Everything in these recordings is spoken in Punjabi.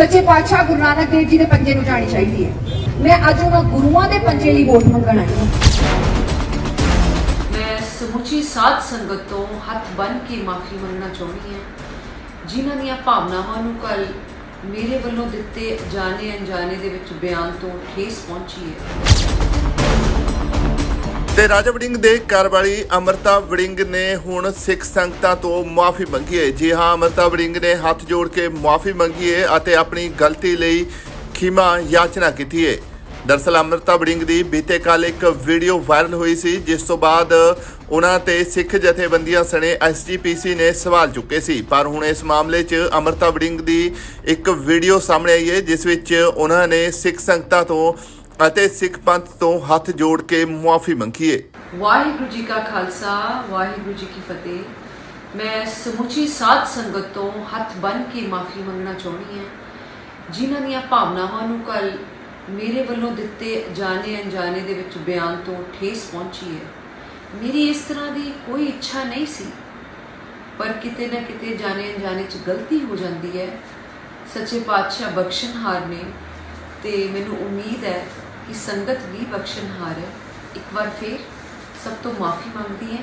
ਸੱਚੇ ਪਾਤਸ਼ਾਹ ਗੁਰੂ ਨਾਨਕ ਦੇਵ ਜੀ ਦੇ ਪੰਜੇ ਨੂੰ ਜਾਣੀ ਚਾਹੀਦੀ ਹੈ। ਮੈਂ ਅੱਜ ਉਹਨਾਂ ਗੁਰੂਆਂ ਦੇ ਪੰਜੇ ਲਈ ਵੋਟ ਮੰਗਣ ਆਈ ਹਾਂ। ਮੈਂ ਸਮੁੱਚੀ ਸਾਧ ਸੰਗਤ ਤੋਂ ਹੱਥ ਬੰਨ ਕੇ ਮਾਫੀ ਮੰਗਣਾ ਚਾਹੁੰਦੀ ਹਾਂ। ਜਿਨ੍ਹਾਂ ਦੀਆਂ ਭਾਵਨਾਵਾਂ ਨੂੰ ਕੱਲ ਮੇਰੇ ਵੱਲੋਂ ਦਿੱਤੇ ਜਾਣੇ ਅਣਜਾਣੇ ਦੇ ਵਿੱਚ ਬਿਆਨ ਤੋਂ ਠੇਸ ਪਹੁੰਚੀ ਹੈ। ਤੇ ਰਾਜਾ ਵੜਿੰਗ ਦੇ ਘਰ ਵਾਲੀ ਅਮਰਤਾ ਵੜਿੰਗ ਨੇ ਹੁਣ ਸਿੱਖ ਸੰਗਤਾਂ ਤੋਂ ਮਾਫੀ ਮੰਗੀ ਹੈ। ਜੀ ਹਾਂ, ਅਮਰਤਾ ਵੜਿੰਗ ਨੇ ਹੱਥ ਜੋੜ ਕੇ ਮਾਫੀ ਮੰਗੀ ਹੈ ਅਤੇ ਆਪਣੀ ਗਲਤੀ ਲਈ ਖਿਮਾ ਯਾਚਨਾ ਕੀਤੀ ਹੈ। ਦਰਸਲ ਅਮਰਤਾ ਵੜਿੰਗ ਦੀ ਬੀਤੇ ਕੱਲ ਇੱਕ ਵੀਡੀਓ ਵਾਇਰਲ ਹੋਈ ਸੀ, ਜਿਸ ਤੋਂ ਬਾਅਦ ਉਹਨਾਂ ਤੇ ਸਿੱਖ ਜਥੇਬੰਦੀਆਂ ਸਣੇ ਐਸਜੀਪੀਸੀ ਨੇ ਸਵਾਲ ਚੁੱਕੇ ਸੀ। ਪਰ ਹੁਣ ਇਸ ਮਾਮਲੇ 'ਚ ਅਮਰਤਾ ਵੜਿੰਗ ਦੀ ਇੱਕ ਵੀਡੀਓ ਸਾਹਮਣੇ ਆਈ ਹੈ, ਜਿਸ ਵਿੱਚ ਉਹਨਾਂ ਨੇ ਸਿੱਖ ਸੰਗਤਾਂ ਤੋਂ ਅਤੇ ਸਿੱਖ ਪੰਥ ਤੋਂ ਹੱਥ ਜੋੜ ਕੇ ਮੁਆਫ਼ੀ ਮੰਗੀ ਹੈ ਵਾਹਿਗੁਰੂ ਜੀ ਕਾ ਖਾਲਸਾ, ਵਾਹਿਗੁਰੂ ਜੀ ਕੀ ਫਤਿਹ। ਮੈਂ ਸਮੁੱਚੀ ਸਾਧ ਸੰਗਤ ਤੋਂ ਹੱਥ ਬੰਨ੍ਹ ਕੇ ਮਾਫੀ ਮੰਗਣਾ ਚਾਹੁੰਦੀ ਹਾਂ। ਜਿਨ੍ਹਾਂ ਦੀਆਂ ਭਾਵਨਾਵਾਂ ਨੂੰ ਕੱਲ ਮੇਰੇ ਵੱਲੋਂ ਦਿੱਤੇ ਜਾਣੇ ਅਣਜਾਣੇ ਦੇ ਵਿੱਚ ਬਿਆਨ ਤੋਂ ਠੇਸ ਪਹੁੰਚੀ ਹੈ। ਮੇਰੀ ਇਸ ਤਰ੍ਹਾਂ ਦੀ ਕੋਈ ਇੱਛਾ ਨਹੀਂ ਸੀ। ਪਰ ਕਿਤੇ ਨਾ ਕਿਤੇ ਜਾਣੇ ਅਣਜਾਣੇ ਚ ਗਲਤੀ ਹੋ ਜਾਂਦੀ ਹੈ। ਸੱਚੇ ਪਾਤਸ਼ਾਹ ਬਖਸ਼ਣਹਾਰ ਨੇ ਤੇ ਮੈਨੂੰ ਉਮੀਦ ਹੈ ਕਿ ਸੰਗਤ ਵੀ ਬਖਸ਼ਣਹਾਰ ਹੈ। ਇੱਕ ਵਾਰ ਫੇਰ ਸਭ ਤੋਂ ਮਾਫੀ ਮੰਗਦੀ ਹੈ।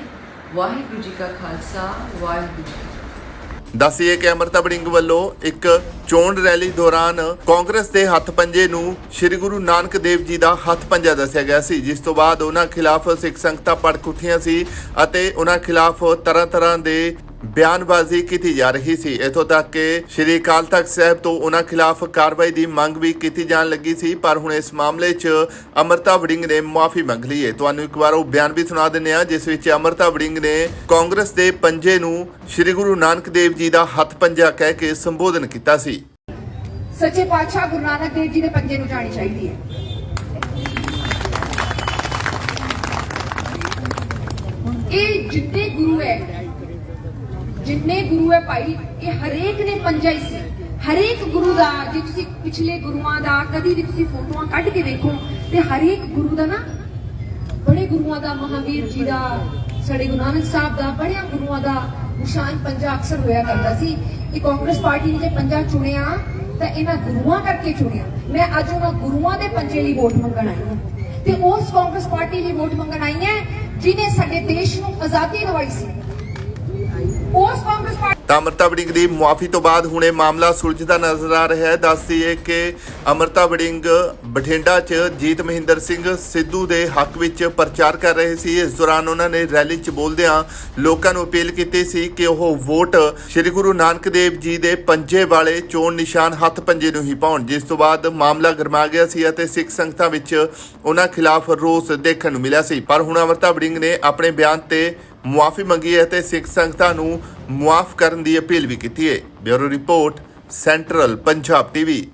ਵਾਹਿਗੁਰੂ ਜੀ ਕਾ ਖਾਲਸਾ, ਵਾਹਿਗੁਰੂ ਜੀ ਦੱਸੀਏ ਕਿ ਅਮਰਤਾ ਬੜਿੰਗ ਵੱਲੋਂ ਇੱਕ ਚੋਣ ਰੈਲੀ ਦੌਰਾਨ ਕਾਂਗਰਸ ਦੇ ਹੱਥ ਪੰਜੇ ਨੂੰ ਸ੍ਰੀ ਗੁਰੂ ਨਾਨਕ ਦੇਵ ਜੀ ਦਾ ਹੱਥ ਪੰਜਾ ਦੱਸਿਆ ਗਿਆ ਸੀ, ਜਿਸ ਤੋਂ ਬਾਅਦ ਉਹਨਾਂ ਖਿਲਾਫ ਸਿੱਖ ਸੰਗਤਾਂ ਪੜਕ ਉੱਠੀਆਂ ਸੀ ਅਤੇ ਉਹਨਾਂ ਖਿਲਾਫ ਤਰ੍ਹਾਂ ਤਰ੍ਹਾਂ ਦੇ ਬਿਆਨਬਾਜ਼ੀ ਕੀਤੀ ਜਾ ਰਹੀ ਸੀ। ਇਥੋਂ ਤੱਕ ਕਿ ਸ੍ਰੀ ਅਕਾਲ ਤਖਤ ਸਾਹਿਬ ਤੋਂ ਉਹਨਾਂ ਖਿਲਾਫ ਕਾਰਵਾਈ ਦੀ ਮੰਗ ਵੀ ਕੀਤੀ ਜਾਣ ਲੱਗੀ ਸੀ, ਪਰ ਹੁਣ ਇਸ ਮਾਮਲੇ 'ਚ ਅਮਰਤਾ ਵੜਿੰਗ ਨੇ ਮਾਫੀ ਮੰਗ ਲਈ ਹੈ। ਤੁਹਾਨੂੰ ਇੱਕ ਵਾਰ ਉਹ ਬਿਆਨ ਵੀ ਸੁਣਾ ਦਿੰਦੇ ਆ ਜਿਸ ਵਿੱਚ ਅਮਰਤਾ ਵੜਿੰਗ ਨੇ ਕਾਂਗਰਸ ਦੇ ਪੰਜੇ ਨੂੰ ਸ੍ਰੀ ਗੁਰੂ ਨਾਨਕ ਦੇਵ ਜੀ ਦਾ ਹੱਥ ਪੰਜਾ ਕਹਿ ਕੇ ਸੰਬੋਧਨ ਕੀਤਾ ਸੀ। ਸੱਚੇ ਪਾਤਸ਼ਾਹ ਗੁਰੂ ਨਾਨਕ ਦੇਵ ਜੀ ਦੇ ਪੰਜੇ ਨੂੰ ਜਾਣੀ ਚਾਹੀਦੀ ਹੈ। ਇਹ ਜਿੰਨੇ ਗੁਰੂ ਹੈ ਭਾਈ, ਇਹ ਹਰੇਕ ਨੇ ਪੰਜਾ ਹੀ ਸੀ। ਹਰੇਕ ਗੁਰੂ ਦਾ, ਜੇ ਤੁਸੀਂ ਪਿਛਲੇ ਗੁਰੂਆਂ ਦਾ ਕਦੀ ਵੀ ਤੁਸੀਂ ਫੋਟੋਆਂ ਕੱਢ ਕੇ ਦੇਖੋ, ਤੇ ਹਰੇਕ ਗੁਰੂ ਦਾ ਨਾ, ਬੜੇ ਗੁਰੂਆਂ ਦਾ, ਮਹਾਵੀਰ ਜੀ ਦਾ, ਸਾਡੇ ਗੁਰੂ ਨਾਨਕ ਸਾਹਿਬ ਦਾ, ਬੜਿਆਂ ਗੁਰੂਆਂ ਦਾ ਨਿਸ਼ਾਨ ਪੰਜਾ ਅਕਸਰ ਹੋਇਆ ਕਰਦਾ ਸੀ। ਕਿ ਕਾਂਗਰਸ ਪਾਰਟੀ ਨੇ ਜੇ ਪੰਜਾ ਚੁਣਿਆ, ਤਾਂ ਇਹਨਾਂ ਗੁਰੂਆਂ ਕਰਕੇ ਚੁਣਿਆ। ਮੈਂ ਅੱਜ ਉਹਨਾਂ ਗੁਰੂਆਂ ਦੇ ਪੰਜੇ ਲਈ ਵੋਟ ਮੰਗਣ ਆਈ ਹਾਂ। ਤੇ ਉਸ ਕਾਂਗਰਸ ਪਾਰਟੀ ਲਈ ਵੋਟ ਮੰਗਣ ਆਈ ਹਾਂ ਜਿਨੇ ਸਾਡੇ ਦੇਸ਼ ਨੂੰ ਆਜ਼ਾਦੀ ਦਿਵਾਈ ਸੀ। ਤਾਂ ਅਮਰਤਾ ਵੜਿੰਗ ਦੀ ਮੁਆਫੀ ਤੋਂ ਬਾਅਦ ਹੁਣ ਇਹ ਮਾਮਲਾ ਸੁਲਝਦਾ ਨਜ਼ਰ ਆ ਰਿਹਾ ਹੈ। ਦੱਸਦੀਏ ਕਿ ਅਮਰਤਾ ਵੜਿੰਗ ਬਠਿੰਡਾ 'ਚ ਜੀਤ ਮਹਿੰਦਰ ਸਿੰਘ ਸਿੱਧੂ ਦੇ ਹੱਕ ਵਿੱਚ ਪ੍ਰਚਾਰ ਕਰ ਰਹੇ ਸੀ। ਇਸ ਦੌਰਾਨ ਉਹਨਾਂ ਨੇ ਰੈਲੀ 'ਚ ਬੋਲਦਿਆਂ ਲੋਕਾਂ ਨੂੰ ਅਪੀਲ ਕੀਤੀ ਸੀ ਕਿ ਉਹ ਵੋਟ ਸ੍ਰੀ ਗੁਰੂ ਨਾਨਕ ਦੇਵ ਜੀ ਦੇ ਪੰਜੇ ਵਾਲੇ ਚੋਣ ਨਿਸ਼ਾਨ ਹੱਥ ਪੰਜੇ ਨੂੰ ਹੀ ਪਾਉਣ। ਜਿਸ ਤੋਂ ਬਾਅਦ ਮਾਮਲਾ ਗਰਮਾ ਗਿਆ ਸੀ ਅਤੇ ਸਿੱਖ ਸੰਗਤਾਂ ਵਿੱਚ ਉਹਨਾਂ ਖਿਲਾਫ ਰੋਸ ਦੇਖਣ ਨੂੰ ਮਿਲਿਆ ਸੀ। ਪਰ ਹੁਣ ਅਮਰਤਾ ਵੜਿੰਗ ਨੇ ਆਪਣੇ ਬਿਆਨ ਤੇ ਮੁਆਫੀ ਮੰਗੀ ਹੈ ਤੇ ਸਿੱਖ ਸੰਗਤਾਂ ਨੂੰ ਮੁਆਫ ਕਰਨ ਦੀ ਅਪੀਲ ਵੀ ਕੀਤੀ ਹੈ। Bureau report, central Punjab TV.